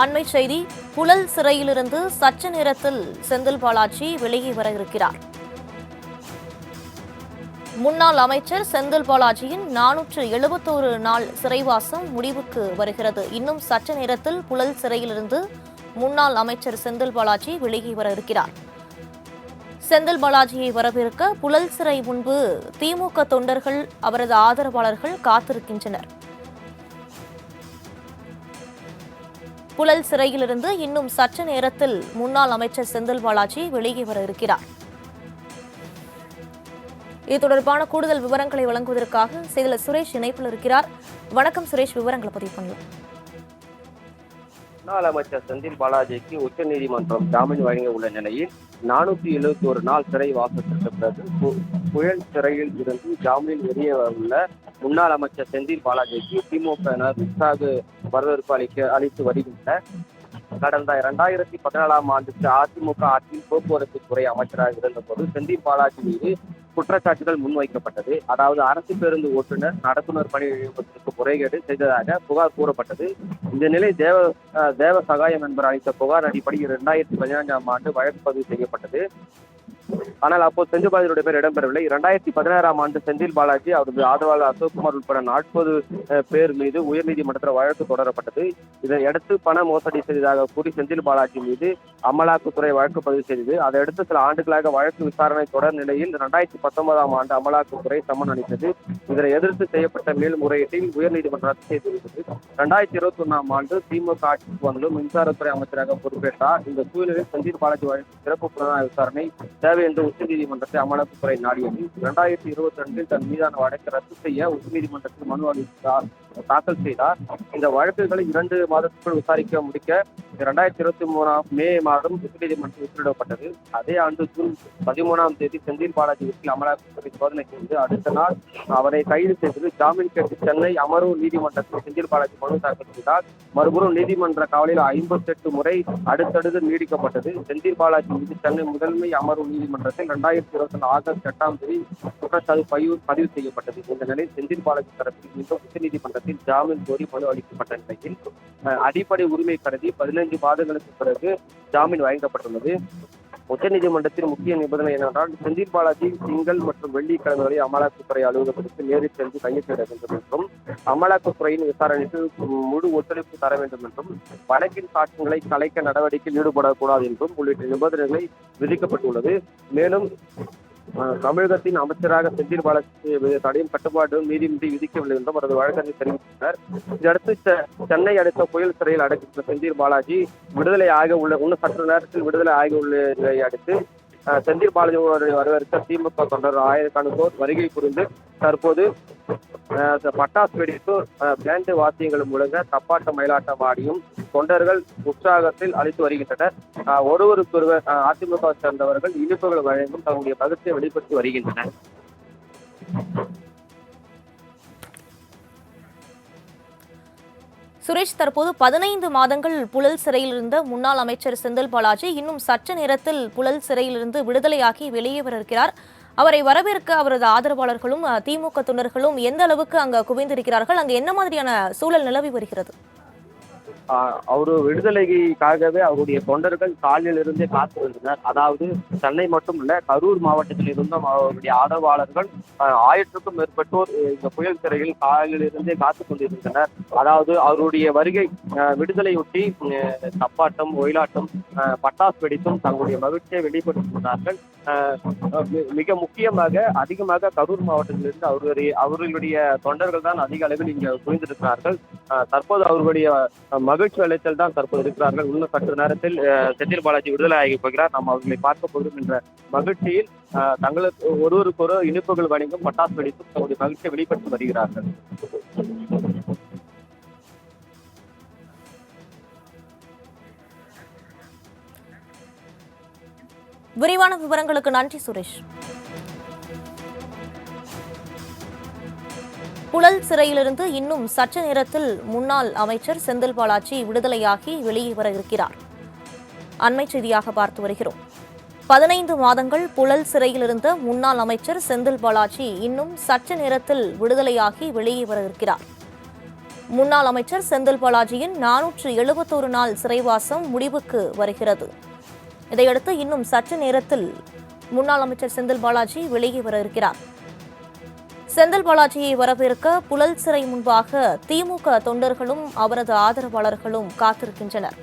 அண்மை செய்தி புழல் சிறையிலிருந்து சற்று நேரத்தில் செந்தில் பாலாஜி வெளியே வர இருக்கிறார். முன்னாள் அமைச்சர் செந்தில் பாலாஜியின் நானூற்று எழுபத்தோரு நாள் சிறைவாசம் முடிவுக்கு வருகிறது. இன்னும் சற்று நேரத்தில் புழல் சிறையிலிருந்து முன்னாள் அமைச்சர் செந்தில் பாலாஜி வெளியே வர இருக்கிறார். செந்தில் பாலாஜியை வரவேற்க புழல் சிறை முன்பு திமுக தொண்டர்கள் அவரது ஆதரவாளர்கள் காத்திருக்கின்றனர். புழல் சிறையிலிருந்து இன்னும் சற்று நேரத்தில் முன்னாள் அமைச்சர் செந்தில் பாலாஜி வெளியே வர இருக்கிறார். இது தொடர்பான கூடுதல் விவரங்களை வழங்குவதற்காக செய்தியில் சுரேஷ் இணைப்பில் இருக்கிறார். வணக்கம் சுரேஷ் விவரங்களை பதிவு பண்ணலாம். முன்னாள் அமைச்சர் செந்தில் பாலாஜிக்கு உச்சநீதிமன்றம் ஜாமீன் வழங்க உள்ள நிலையில் நானூத்தி எழுபத்தி ஒரு நாள் சிறை வாசத்திற்கு பிறகு புயல் சிறையில் இருந்து ஜாமீன் வெளியே உள்ள முன்னாள் அமைச்சர் செந்தில் பாலாஜிக்கு திமுக உற்சாக வரவேற்பு அளிக்க அளித்து வருகின்றன. கடந்த இரண்டாயிரத்தி பதினாலாம் ஆண்டுக்கு அதிமுக ஆட்சியில் போக்குவரத்து துறை அமைச்சராக இருந்தபோது செந்தில் பாலாஜி மீது குற்றச்சாட்டுகள் முன்வைக்கப்பட்டது. அதாவது அரசு பேருந்து ஓட்டுநர் நடத்துனர் பணி நியமனத்திற்கு முறைகேடு செய்ததாக புகார் கூறப்பட்டது. இந்த நிலை தேவ தேவ சகாயம் என்பவர் அளித்த புகார் அடிப்படையில் இரண்டாயிரத்தி பதினைஞ்சாம் ஆண்டு வழக்கு பதிவு செய்யப்பட்டது. ஆனால் அப்போது செந்தில் பாலாஜியுடைய பேர் இடம்பெறவில்லை. இரண்டாயிரத்தி பதினாறாம் ஆண்டு செந்தில் பாலாஜி அவரது ஆதரவாளர் அசோக்குமார் உட்பட நாற்பது பேர் மீது உயர்நீதிமன்றத்தில் வழக்கு தொடரப்பட்டது. இதையடுத்து பண மோசடி செய்ததாக கூறி செந்தில் பாலாஜி மீது அமலாக்கத்துறை வழக்கு பதிவு செய்தது. அதையடுத்து சில ஆண்டுகளாக வழக்கு விசாரணை தொடர் நிலையில் இரண்டாயிரத்தி பத்தொன்பதாம் ஆண்டு அமலாக்கத்துறை சம்மன் அளித்தது. இதனை எதிர்த்து செய்யப்பட்ட மேல்முறையீட்டில் உயர்நீதிமன்றம் ரத்து செய்திருந்தது இரண்டாயிரத்தி இருபத்தி ஒன்னாம் ஆண்டு திமுக ஆட்சிக்கு வந்து மின்சாரத்துறை அமைச்சராக பொறுப்பேற்றார். இந்த சூழலில் செந்தில் பாலாஜி வழக்கு சிறப்பு புலனாய்வு விசாரணை தேவை என்று உச்சநீதிமன்றத்தை அமலாக்கத்துறை நாடியது இரண்டாயிரத்தி இருபத்தி ரெண்டில் தன் மீதான வழக்கை ரத்து செய்ய உச்சநீதிமன்றத்தில் மனு அளித்தார் தாக்கல் செய்தார். இந்த வழக்குகளை இரண்டு மாதத்துக்குள் விசாரிக்க முடிக்க இரண்டாயிரத்தி இருபத்தி மூணாம் மே மாதம் உச்சநீதிமன்றம் உத்தரவிடப்பட்டது. அதே ஆண்டு ஜூன் பதிமூணாம் தேதி செந்தில் பாலாஜி வீட்டில் அமலாக்கத்துறை சோதனைக்கு வந்து அடுத்த நாள் அவரை கைது செய்தது ஜாமீன் கேட்டு சென்னை அமர்வு நீதிமன்றத்தில் செந்தில் பாலாஜி மனு தாக்கல் செய்தார். மறுபுறம் நீதிமன்ற காவலில் ஐம்பத்தி எட்டு முறை அடுத்தடுத்து நீடிக்கப்பட்டது. செந்தில் பாலாஜி மீது சென்னை முதன்மை அமர்வு நீதிமன்றத்தில் இரண்டாயிரத்தி இருபத்தி நாலு ஆகஸ்ட் எட்டாம் தேதி குற்றச்சாட்டு பதிவு பதிவு செய்யப்பட்டது. இந்த நிலையில் செந்தில் பாலாஜி தரப்பில் மீண்டும் உச்சநீதிமன்றத்தில் ஜாமீன் கோரி மனு அளிக்கப்பட்ட நிலையில் அடிப்படை உரிமை கருதி பதினெட்டு பதினைந்து மாதங்களுக்கு பிறகு ஜாமீன் வழங்கப்பட்டுள்ளது. உச்சநீதிமன்றத்தின் முக்கிய நிபந்தனை என்னவென்றால் செந்தில் பாலாஜி திங்கள் மற்றும் வெள்ளிக்கிழமை அமலாக்கத்துறை அலுவலகத்திற்கு நேரில் சென்று கையெழுத்திட வேண்டும் என்றும் அமலாக்கத்துறையின் விசாரணைக்கு முழு ஒத்துழைப்பு தர வேண்டும் என்றும் வழக்கின் சாட்சியங்களை கலைக்க நடவடிக்கையில் ஈடுபடக்கூடாது என்றும் உள்ளிட்ட நிபந்தனைகளை விதிக்கப்பட்டுள்ளது. மேலும் தமிழகத்தின் அமைச்சராக செந்தில் பாலாஜி தடையும் கட்டுப்பாடும் நீதிமன்றி விதிக்கவில்லை என்றும் அவரது வழக்கறிஞர் தெரிவித்துள்ளார். இதையடுத்து செ- சென்னை அடுத்த புயல் சிறையில் அடைக்கப்பட்ட செந்தில் பாலாஜி விடுதலை ஆக உள்ள இன்னும் சற்று நேரத்தில் விடுதலை ஆக உள்ள நிலையை அடுத்து அஹ், செந்தில் பாலாஜி வரவேற்க திமுக தொண்டர் ஆயிரக்கணக்கோர் வருகை புரிந்து தற்போது பட்டாசு வெடிப்பு பேண்டு வாத்தியங்கள் முழங்க தப்பாட்டம் மயிலாட்டம் ஆடியும் தொண்டர்கள் உற்சாகத்தில் அளித்து வருகின்றனர். ஒருவருக்கொருவர் அதிமுக சேர்ந்தவர்கள் இனிப்புகள் வழங்கும் தங்களுடைய பகுதியை வெளிப்படுத்தி வருகின்றனர். சுரேஷ் தற்போது பதினைந்து மாதங்கள் புழல் சிறையில் இருந்த முன்னாள் அமைச்சர் செந்தில் பாலாஜி இன்னும் சற்று நேரத்தில் புழல் சிறையிலிருந்து விடுதலையாகி வெளியே வர இருக்கிறார். அவரை வரவேற்க அவரது ஆதரவாளர்களும் திமுக தொண்டர்களும் எந்த அளவுக்கு அங்க குவிந்திருக்கிறார்கள்? அங்க என்ன மாதிரியான சூழல் நிலவி வருகிறது? ஆஹ் அவரு விடுதலைக்காகவே அவருடைய தொண்டர்கள் காலில் இருந்தே காத்து வந்தனர். அதாவது சென்னை மட்டுமல்ல கரூர் மாவட்டத்தில் இருந்தும் அவருடைய ஆதரவாளர்கள் ஆயிரத்துக்கும் மேற்பட்டோர் இந்த புயல் சிறையில் காலில் இருந்தே காத்து கொண்டிருந்தனர். அதாவது அவருடைய வருகை விடுதலையொட்டி தப்பாட்டம் ஒயிலாட்டம் பட்டாசு வெடித்தும் தங்களுடைய மகிழ்ச்சியை வெளிப்படுத்தினார்கள். மிக முக்கியமாக அதிகமாக கரூர் மாவட்டத்திலிருந்து அவருடைய அவர்களுடைய தொண்டர்கள் தான் அதிக அளவில் இங்கே குவிந்திருக்கிறார்கள். தற்போது அவர்களுடைய மகிழ்ச்சி அளித்தல் தான் தற்போது இருக்கிறார்கள். இன்னும் சற்று நேரத்தில் செந்தில் பாலாஜி விடுதலை ஆகி போகிறார். நாம் அவர்களை பார்க்க போகிறோம் என்ற மகிழ்ச்சியில் தங்களுக்கு ஒருவருக்கொரு இனிப்புகள் வழங்கும் பட்டாசு வெடித்தும் தங்களுடைய மகிழ்ச்சியை வெளிப்படுத்தி வருகிறார்கள். விரிவான விவரங்களுக்கு நன்றி சுரேஷ். புழல் சிறையிலிருந்து இன்னும் சற்று நேரத்தில் முன்னாள் அமைச்சர் செந்தில் பாலாஜி விடுதலையாகி வெளியே வர இருக்கிறார். அண்மை செய்தியாக பார்த்து வருகிறோம். பதினைந்து மாதங்கள் புழல் சிறையில் இருந்த முன்னாள் அமைச்சர் செந்தில் பாலாஜி இன்னும் சற்று நேரத்தில் விடுதலையாகி வெளியே வர இருக்கிறார். முன்னாள் அமைச்சர் செந்தில் பாலாஜியின் நானூற்று எழுபத்தோரு நாள் சிறைவாசம் முடிவுக்கு வருகிறது. இதையடுத்து இன்னும் சற்று நேரத்தில் முன்னாள் அமைச்சர் செந்தில் பாலாஜி வெளியே வர இருக்கிறார். செந்தில் பாலாஜியை வரவேற்க புழல் சிறை முன்பாக திமுக தொண்டர்களும் அவரது ஆதரவாளர்களும் காத்திருக்கின்றனர்.